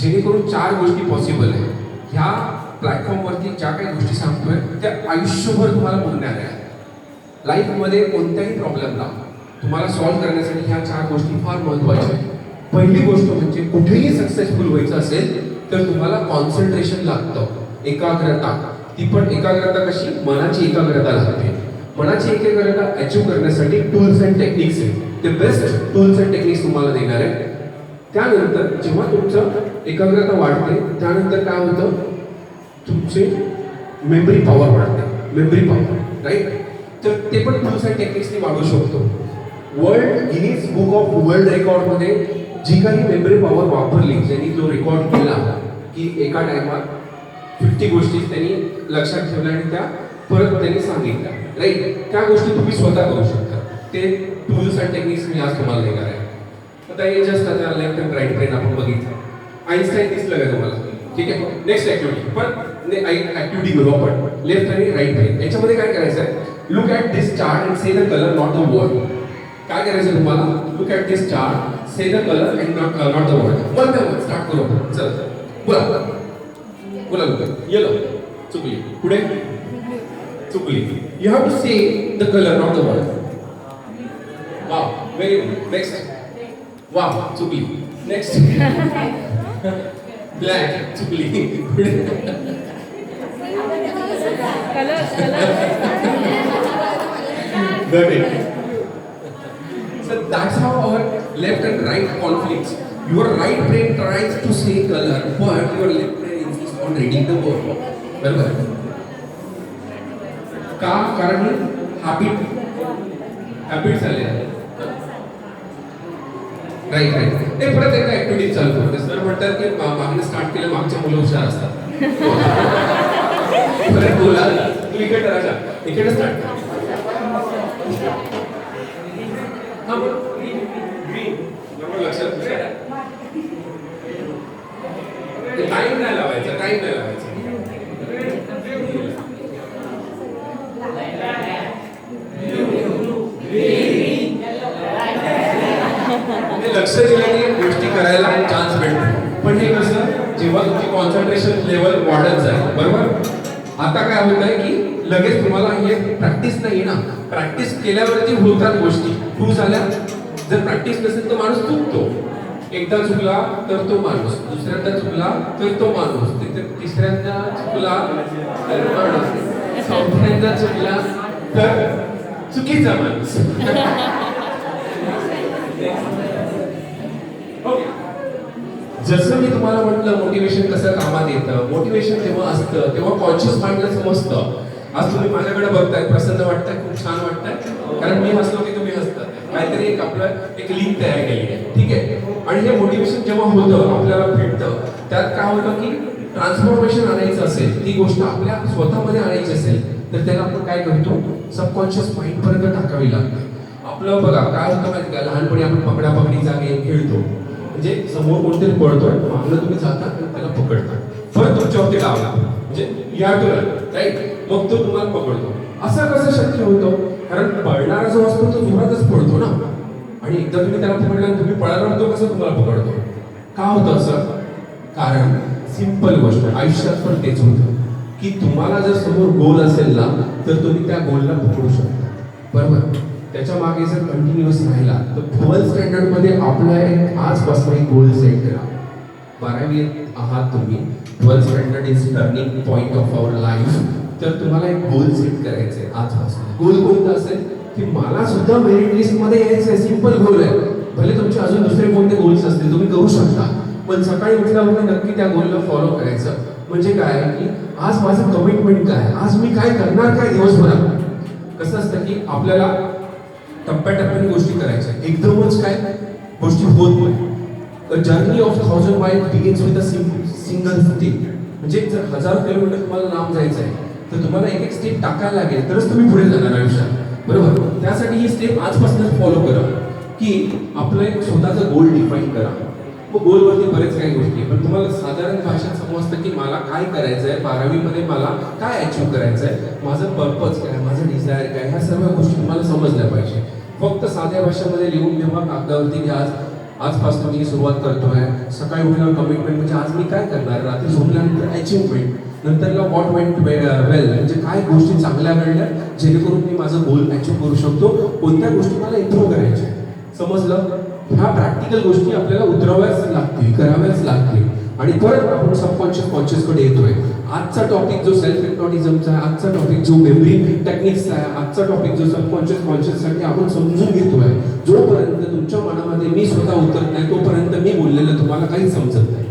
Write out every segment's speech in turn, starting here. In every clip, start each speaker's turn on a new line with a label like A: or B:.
A: जेणेकरून चार गोष्टी पॉसिबल आहे ह्या प्लॅटफॉर्मवरती ज्या काही गोष्टी सांगतोय त्या आयुष्यभर तुम्हाला बोलणार आहेत. लाईफमध्ये कोणत्याही प्रॉब्लेमला तुम्हाला सॉल्व्ह करण्यासाठी ह्या चार गोष्टी फार महत्त्वाच्या आहेत. पहिली गोष्ट म्हणजे कुठेही सक्सेसफुल व्हायचं असेल तर तुम्हाला कॉन्सन्ट्रेशन लागतं एकाग्रता. ती पण एकाग्रता कशी? मनाची एकाग्रता लागते. मनाची एकाग्रता अचीव करण्यासाठी टूल्स अँड टेक्निक्स आहेत. ते बेस्ट टूल्स अँड टेक्निक्स तुम्हाला देणार आहे त्यानंतर जेव्हा तुमचं एकाग्रता वाढते. त्यानंतर काय होतं? तुमचे मेमरी पॉवर वाढते. मेमरी पॉवर राईट तर ते पण तुमच्या अँड टेक्निक्सने वाढू शकतो. World Guinness book of world रेकॉर्डमध्ये जी काही मेमरी पॉवर वापरली ज्यांनी जो रेकॉर्ड केला की एका टायमात फिफ्टी गोष्टी त्यांनी लक्षात ठेवल्या आणि त्या परत त्यांनी सांगितल्या राईट त्या गोष्टी तुम्ही स्वतः करू शकता. ते टूल्स अँड टेक्निक्स मी आज तुम्हाला देणार आहे. आता हे जस्ट आता लेफ्ट अँड राईट ट्रेन आपण बघितलं. आईन्स्टाईन दिसलं का तुम्हाला? ठीक आहे. नेक्स्ट ऍक्टिव्हिटी पण ऍक्टिव्हिटी करू आपण लेफ्ट आणि राईट राईट याच्यामध्ये काय करायचं आहे look at this chart and say the colour not the word काय करायचं तुम्हाला? Look at this chart say the colour and not not the word one by one start करू आपण. चल. बोला. बोला लुक येलो चुकली. पुढे. चुकली. You have to say the colour not the word वा व्हेरी गुड नेक्स्ट वा चुकली. नेक्स्ट ब्लॅक चुकली. So that's how our left and right conflicts. Your right brain tries to say color, but your left brain insists on reading the word. बरोबर का कारण habit habit झाले right right ते परत एका ऍक्टिव्हिटी चालू करते सर म्हणतात की मागणं स्टार्ट केलं मागच्या मुलं हुशार असतात. परत बोला क्रिकेट राजा इकडे स्टार्ट लक्षात टाइम नाही लावायचा टाइम नाही लावायचा हे लक्ष दिल्याने गोष्टी करायला चान्स भेटतो पण हे कसं जेव्हा तुमची कॉन्सन्ट्रेशन लेवल वाढत जाईल बरोबर? आता काय होत आहे की लगेच तुम्हाला हे प्रॅक्टिस नाही ना प्रॅक्टिस केल्यावरती होतात गोष्टी. प्रूव्ह झाल्या जर प्रॅक्टिस नसेल तर माणूस चुकतो. एकदा चुकला तर तो माणूस. दुसऱ्यांदा चुकला तर तो माणूस. तिसऱ्यांदा चुकला तर माणूस. चौथ्यांदा चुकला तर चुकीचा माणूस. जसं मी तुम्हाला म्हटलं मोटिवेशन कसं कामात येतं? मोटिवेशन जेव्हा असतं तेव्हा कॉन्शियस माइंडला समजतं. आज तुम्ही माझ्याकडे बघताय प्रसन्न वाटतंय खूप छान वाटतंय. कारण मी हसलो की तुम्ही हसतात काहीतरी एक आपलं एक लिंक तयार केली आहे. ठीक आहे? आणि हे मोटिवेशन जेव्हा होतं आपल्याला भेटतं त्यात काय होतं की ट्रान्सफॉर्मेशन आणायचं असेल ती गोष्ट आपल्या स्वतःमध्ये आणायची असेल तर त्याला आपण काय करतो? सबकॉन्शियस माइंड पर्यंत टाकावी लागते. आपलं बघा काय होतं माहिती का? लहानपणी आपण पकडापकडी जागे खेळतो. म्हणजे समोर कोणतरी पळतोय. मागलं तुम्ही जाता त्याला पकडता. फळ तुमच्यावरती लावला. म्हणजे या टू राईट मग तो तुम्हाला पकडतो. असं कसं शक्य होतं? कारण पळणारा जो असतो तो जोरातच पळतो ना. आणि एकदा तुम्ही त्याला पकडला तुम्ही पळाला तो कसं तुम्हाला पकडतो? का होतं असं? कारण सिंपल गोष्ट आयुष्यात पण तेच होतं. की तुम्हाला जर समोर गोल असेल ना तर तुम्ही त्या गोलला पकडू शकता. बरोबर? त्याच्यामागे जर कंटिन्युअस राहिला तर ट्वेल्थ स्टँडर्डमध्ये आपला एक आजपासून एक गोल सेट करा. बारावी आहात तुम्ही. Twelfth standard is turning point of our life तर तुम्हाला एक गोल सेट करायचं आहे आजपासून. गोल कोणता असेल? की मला सुद्धा मेरिट लिस्टमध्ये यायचं आहे सिंपल गोल आहे. भले तुमचे अजून दुसरे कोणते गोल्स असतील तुम्ही करू शकता. पण सकाळी उठल्यावर नक्की त्या गोलला फॉलो करायचं. म्हणजे काय? की आज माझं कमिटमेंट काय? आज मी काय करणार? काय दिवसभरात? कसं असतं की आपल्याला टप्प्याटप्प्याने गोष्टी करायच्या. एकदमच काय? गोष्टी होत नाही. A journey of thousand mile begins with a single thing म्हणजे जर हजार किलोमीटर तुम्हाला लांब जायचं आहे तर तुम्हाला एक एक स्टेप टाकायला लागेल तरच तुम्ही पुढे जाणार आयुष्यात. बरोबर? त्यासाठी ही स्टेप आजपासूनच फॉलो करा. की आपलं एक स्वतःचं गोल डिफाईन करा. मग गोलवरती बरेच काही गोष्टी आहे पण तुम्हाला साधारण भाषेत समजतं की मला काय करायचं आहे बारावीमध्ये मला काय अचीव करायचं आहे माझं पर्पज काय माझं डिझायर काय ह्या सर्व गोष्टी तुम्हाला समजल्या पाहिजे. फक्त साध्या भाषेमध्ये लिहून ठेवा कागदावरती घ्या. आजपासून मी सुरुवात करतोय. सकाळी उठल्यावर कमिटमेंट म्हणजे आज मी काय करणार? रात्री झोपल्यानंतर अचिव्हमेंट नंतरला वॉट वेंट वेल म्हणजे काय गोष्टी चांगल्या घडल्या? जेणेकरून मी माझं गोल अचीव्ह करू शकतो? कोणत्या गोष्टी मला इम्प्रूव्ह करायच्या समजलं? ह्या प्रॅक्टिकल गोष्टी आपल्याला उतरवायच लागतील कराव्याच लागतील. आणि परत आपण सबकॉन्शियस कॉन्शियसकडे येतोय. आजचा टॉपिक जो सेल्फ हिप्नॉटिझमचा आहे आजचा टॉपिक जो मेमरी टेक्निक्सचा आहे आजचा टॉपिक जो सबकॉन्शियस कॉन्शियससाठी आपण समजून घेतोय जोपर्यंत तुमच्या मनामध्ये मी स्वतः उतरत नाही तोपर्यंत मी बोललेलं तुम्हाला काही समजत नाही.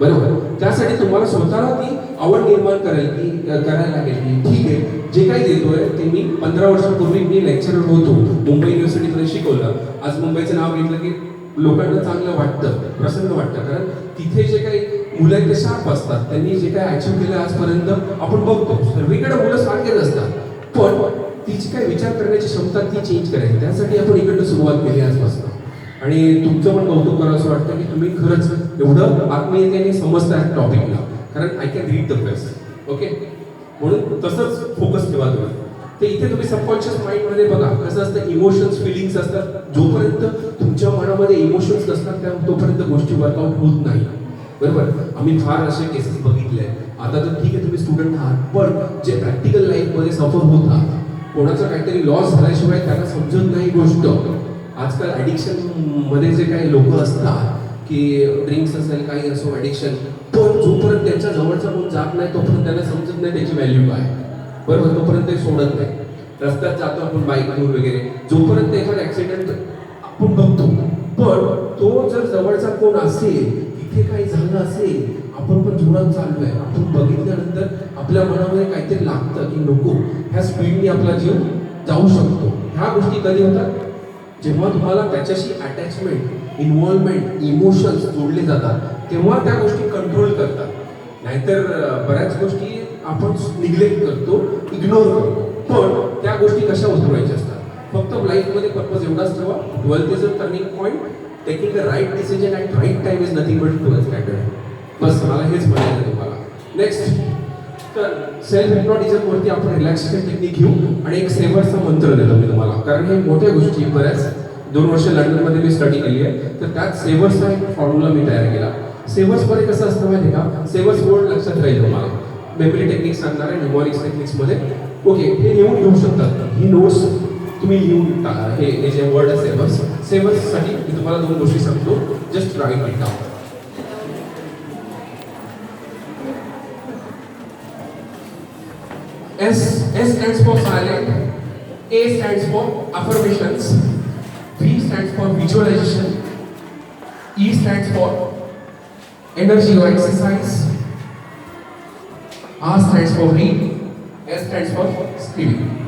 A: बरोबर? त्यासाठी तुम्हाला स्वतःला ती आवड निर्माण करायला की करायला लागेल की ठीक आहे जे काही देतोय ते मी पंधरा वर्षापूर्वी मी लेक्चरर होतो मुंबई युनिव्हर्सिटीमध्ये शिकवलं. आज मुंबईचं नाव घेतलं की लोकांना चांगलं वाटतं प्रसन्न वाटतं. कारण तिथे जे काही मुलं इथे ते शार्प असतात. त्यांनी जे काय अचीव्ह केलं आजपर्यंत आपण बघतो. सर्वीकडे मुलं सारखेच असतात पण तिची काय विचार करण्याची क्षमता ती चेंज करायची. त्यासाठी आपण इकडनं सुरुवात केली आजपासून. आणि तुमचं पण कौतुक करावं असं वाटतं की तुम्ही खरंच एवढं आत्मीयतेने समजताय टॉपिकला कारण I can read the best okay म्हणून तसंच फोकस ठेवा तुम्ही. तर इथे तुम्ही सबकॉन्शियस माइंडमध्ये बघा. कसं असतं? इमोशन्स फिलिंग्स असतात. जोपर्यंत तुमच्या मनामध्ये इमोशन्स नसतात त्या तोपर्यंत गोष्टी वर्कआउट होत नाही. बरोबर. आम्ही फार असे केसेस बघितले आता तर ठीक आहे तुम्ही स्टुडंट आहात पण जे प्रॅक्टिकल लाईफमध्ये सफर होतात कोणाचा काहीतरी लॉस झाल्याशिवाय त्यांना समजत नाही गोष्ट. आजकाल ॲडिक्शनमध्ये जे काही लोक असतात की ड्रिंक्स असेल काही असो ॲडिक्शन पण जोपर्यंत त्यांच्या जवळचा कोण जात नाही तोपर्यंत त्यांना समजत नाही त्याची व्हॅल्यू काय. बरोबर तोपर्यंत ते सोडत नाही. रस्त्यात जातो आपण बाईक घेऊन वगैरे. जोपर्यंत एखादा ऍक्सिडेंट आपण बघतो पण तो जर जवळचा कोण असेल इथे काही झालं असेल आपण पण जोरात आहे आपण बघितल्यानंतर आपल्या मनामध्ये काहीतरी लागतं की नको ह्या स्पीडने आपला जीव जाऊ शकतो. ह्या गोष्टी कधी होतात? जेव्हा तुम्हाला त्याच्याशी अटॅचमेंट इन्व्हॉल्वमेंट इमोशन्स जोडले जातात तेव्हा त्या गोष्टी कंट्रोल करतात. नाहीतर बऱ्याच गोष्टी आपण निग्लेक्ट करतो इग्नोर करतो. पण त्या गोष्टी कशा उतरवायच्या असतात? फक्त लाईफमध्ये पर्पज एवढाच ठेवा. Twelfth is a turning point taking the right decision at right time is nothing but twelfth standard बस मला हेच म्हणायचं तुम्हाला. नेक्स्ट तर सेल्फ हिप्नॉटिझमवरती आपण रिलॅक्सेशन टेक्निक घेऊ आणि एक सेवरचा मंत्र देतो मी तुम्हाला. कारण हे मोठ्या गोष्टी बऱ्याच दोन वर्ष लंडनमध्ये मी स्टडी केली आहे. तर त्यात सेवर्सचा एक फॉर्म्युला मी तयार केला. सेवर्समध्ये कसं असतं माहिती का? सेवर्स वर्ड लक्षात राहील तुम्हाला. मेमरी टेक्निक सांगणार आहे न्यूमॉरिक्स टेक्निक्समध्ये ओके हे लिहून घेऊ शकतात. ही नोट्स तुम्ही लिहून टाका हे हे जे वर्ड आहे सेवर्स सेवर्ससाठी मी तुम्हाला दोन गोष्टी सांगतो just write it down S S stands for silent, A stands for affirmations, V stands for visualization, E stands for energy or exercise, R stands for read, S stands for speed.